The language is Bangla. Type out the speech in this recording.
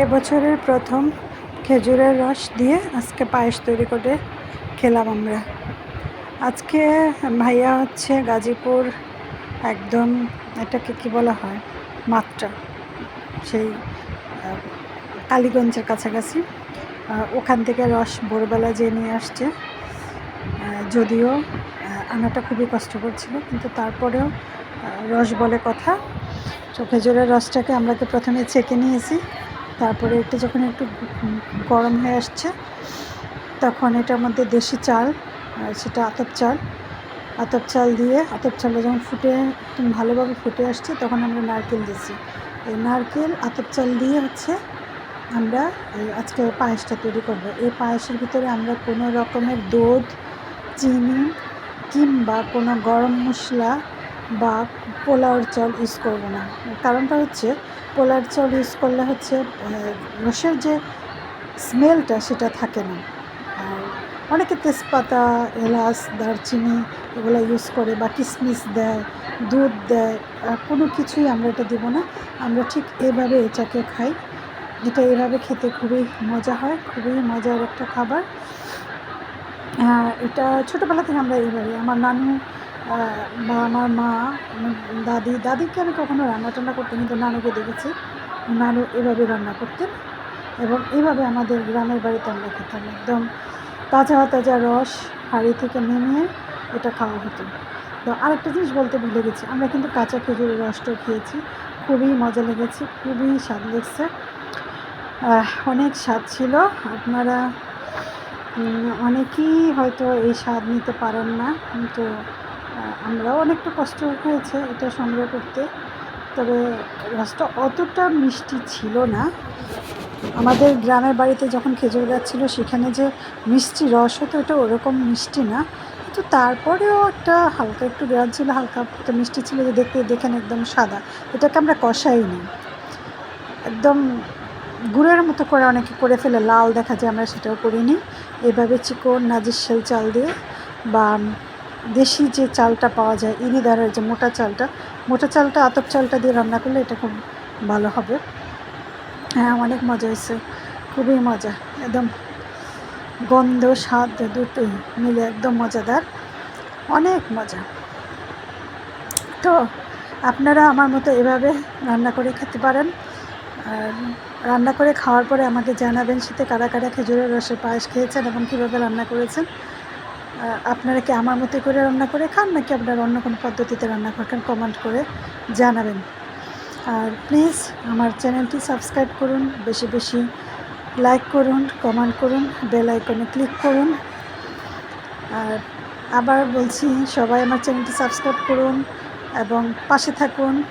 এবছরের প্রথম খেজুরের রস দিয়ে আজকে পায়েস তৈরি করে খেলাম আমরা। আজকে ভাইয়া হচ্ছে গাজীপুর একদম এটাকে কি বলা হয়? মাত্রা। সেই কালীগঞ্জের কাছাকাছি। ওখান থেকে রস ভোরবেলা যে নিয়ে আসছে যদিও আনাটা খুবই কষ্ট ছিল, কিন্তু তারপরেও রস বলে কথা। তো খেজুরের রসটাকে আমরা তো প্রথমে ছেঁকে নিয়েছি। তারপরে একটু যখন একটু গরম হয়ে আসছে, তখন এটার মধ্যে দেশি চাল সেটা আতপ চাল। আতপ চাল দিয়ে, আতপ চালটা যখন ফুটে ভালোভাবে ফুটে আসছে, তখন আমরা নারকেল দিয়েছি। এই নারকেল, আতপ চাল দিয়ে হচ্ছে আমরা, এই আজকে পায়েসটা তৈরি করব। এই পায়েসের ভিতরে আমরা কোনো রকমের দুধ, চিনি কিংবা কোনো গরম মশলা বা পোলাওর চাল ইউজ করব না। কারণটা হচ্ছে পোলার চাল ইউজ করলে হচ্ছে রসের যে স্মেলটা সেটা থাকে না। আর অনেকে তেজপাতা, এলাচ, দারচিনি এগুলো ইউজ করে বা কিশমিশ দেয়, দুধ দেয় কোনো কিছুই আমরা এটা দেবো না। আমরা ঠিক এভাবে এটাকে খাই এটা এভাবে খেতে খুবই মজা হয়, খুবই মজার একটা খাবার। এটা ছোটোবেলা থেকে আমরা এইভাবে, আমার নানু বা আমার মা দাদি, দাদিকে আমি কখনো রান্না টান্না করতে কিন্তু নানুকে দেখেছি। নানু এভাবে রান্না করতেন এবং এভাবে আমাদের গ্রামের বাড়িতে আমরা খেতাম। একদম তাজা তাজা রস হাঁড়ি থেকে নেমে এটা খাওয়া হতো। তো আরেকটা জিনিস বলতে ভুলে গেছি, আমরা কিন্তু কাঁচা খেজুরের রসটাও খেয়েছি। খুবই মজা লেগেছে, খুবই স্বাদ লেগেছে। অনেক স্বাদ ছিল। আপনারা অনেকেই হয়তো এই স্বাদ নিতে পারেন না, কিন্তু আমরাও অনেকটা কষ্ট হয়েছে এটা সংগ্রহ করতে। তবে রসটা অতটা মিষ্টি ছিল না। আমাদের গ্রামের বাড়িতে যখন খেজুর গাছ ছিল, সেখানে যে মিষ্টি রস হতো, এটা ওরকম মিষ্টি না। কিন্তু তারপরেও একটা হালকা একটু গ্রাম ছিল, হালকা একটা মিষ্টি ছিল যে দেখতে দেখেন একদম সাদা। এটাকে আমরা কষাই নিই একদম গুড়ের মতো করে অনেকে করে ফেলে, লাল দেখা যায়, আমরা সেটাও করিনি। এভাবে চিকন নাজির চাল দিয়ে বা দেশি যে চালটা পাওয়া যায় ইরিদারের যে মোটা চালটা মোটা চালটা আতপ চালটা দিয়ে রান্না করলে এটা খুব ভালো হবে। হ্যাঁ অনেক মজা হয়েছে, খুবই মজা, একদম গন্ধ, স্বাদ দুটোই মিলে একদম মজাদার, অনেক মজা। তো আপনারা আমার মতো এভাবে রান্না করে খেতে পারেন। আর রান্না করে খাওয়ার পরে আমাকে জানাবেন শীতে কারা কারা খেজুরের রসের পায়েস খেয়েছেন এবং কীভাবে রান্না করেছেন। আপনারা কি আমার মতো করে রান্না করে খান, নাকি আপনারা অন্য কোনো পদ্ধতিতে রান্না করেন কমেন্ট করে জানাবেন। আর প্লিজ আমার চ্যানেলটি সাবস্ক্রাইব করুন, বেশি বেশি লাইক করুন কমেন্ট করুন বেল আইকনে ক্লিক করুন। আর আবার বলছি, সবাই আমার চ্যানেলটি সাবস্ক্রাইব করুন এবং পাশে থাকুন।